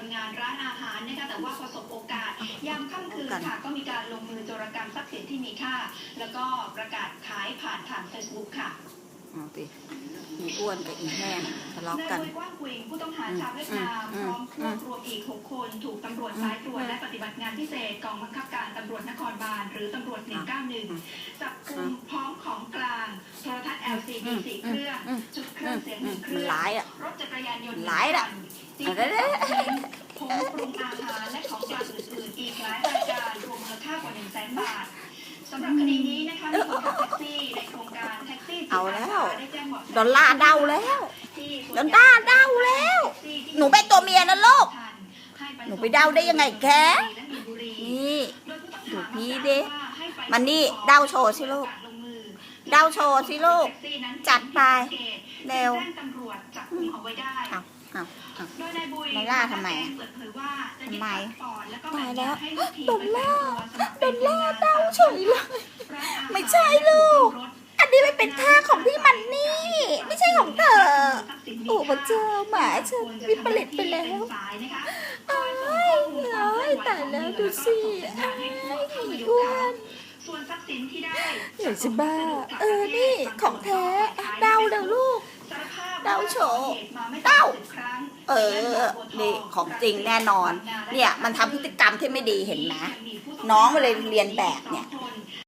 คนงานร้านอาหารนะคะแต่ว่าประสบโอกาสยามค่ำคืนค่ะก็มีการลงมือโจรกรรมทรัพย์สินที่มีค่า แล้วก็ประกาศขายผ่านทาง Facebook ค่ะเอาสิอีอ้วนกับอีแห้งทะเลาะนายกันบุยกว้างกุยผู้ต้องหาชาวเวียดนามอืมพร้อมพอืวมกรวมอีก 6 คนถูกตำรวจสายตรวจและปฏิบัติงานพิเศษกองบังคับการตำรวจนครบาลหรือตำรวจ 191 จับกุมพร้อมของกลาง โทรทัศน์ LCD สี่เครื่องอืมชุดเครื่องเสียงหนึ่งเคมันรื่องร้ายอะรถจักรยานยนต์หลายน่ะที่เอาผงปรุงอาหารและของกลางอื่นๆอีกหลายรายการรวมมูลค่ากว่า1 0 0 0 0แสนบาทสำหรับคดีนี้นะคะมีคนขับแท็กซี่ในโครงการแท็กซี่จิตเอาแล้วสได้แจ้งเบาะแสดอลลาร์เดาแล้วดอลลาร์เดาแล้ว หนูเป็นตัวเมียนะลูกหนูไปเดาได้ยังไงแกนี่ดูพี่ดิมันนี่เดาโชว์สิลูก ดาโชว์สิลูก จัดไปเร็วแจ้งตำรวจจับกุมเอาไว้ได้เอาเอาเอาโดยนายบุยดอลลาร์ทำไมเปิดเผยว่าจะยึดทำไมพาสปอร์ตแล้วก็ตายแล้วให้ลูกทีมดอลลาร์ไปแฝงตัวสมัครดเป็อนลคนลาร์งานเดาเฉยเลยไม่ใช่ลูก อันนี้ไม่เป็นท่าของพี่มันนี่ ไม่ใช่ของเธอโอ้พระเจ้าหมาฉันวิปริตไปแล้วอ้ายเอ้ยตายแล้วดูสิอ้ายอ้วน ส่วนทรัพย์สินที่ได้อยากจะบ้า เออ นี่ของแท้เดาเดี๋ยวลูก เดาโฉเดาเออ นี่ของจริงแน่นอน เนี่ยมันทำพฤติกรรมที่ไม่ดีเห็นไหมน้องมันเลยเรียนแบบเนี่ย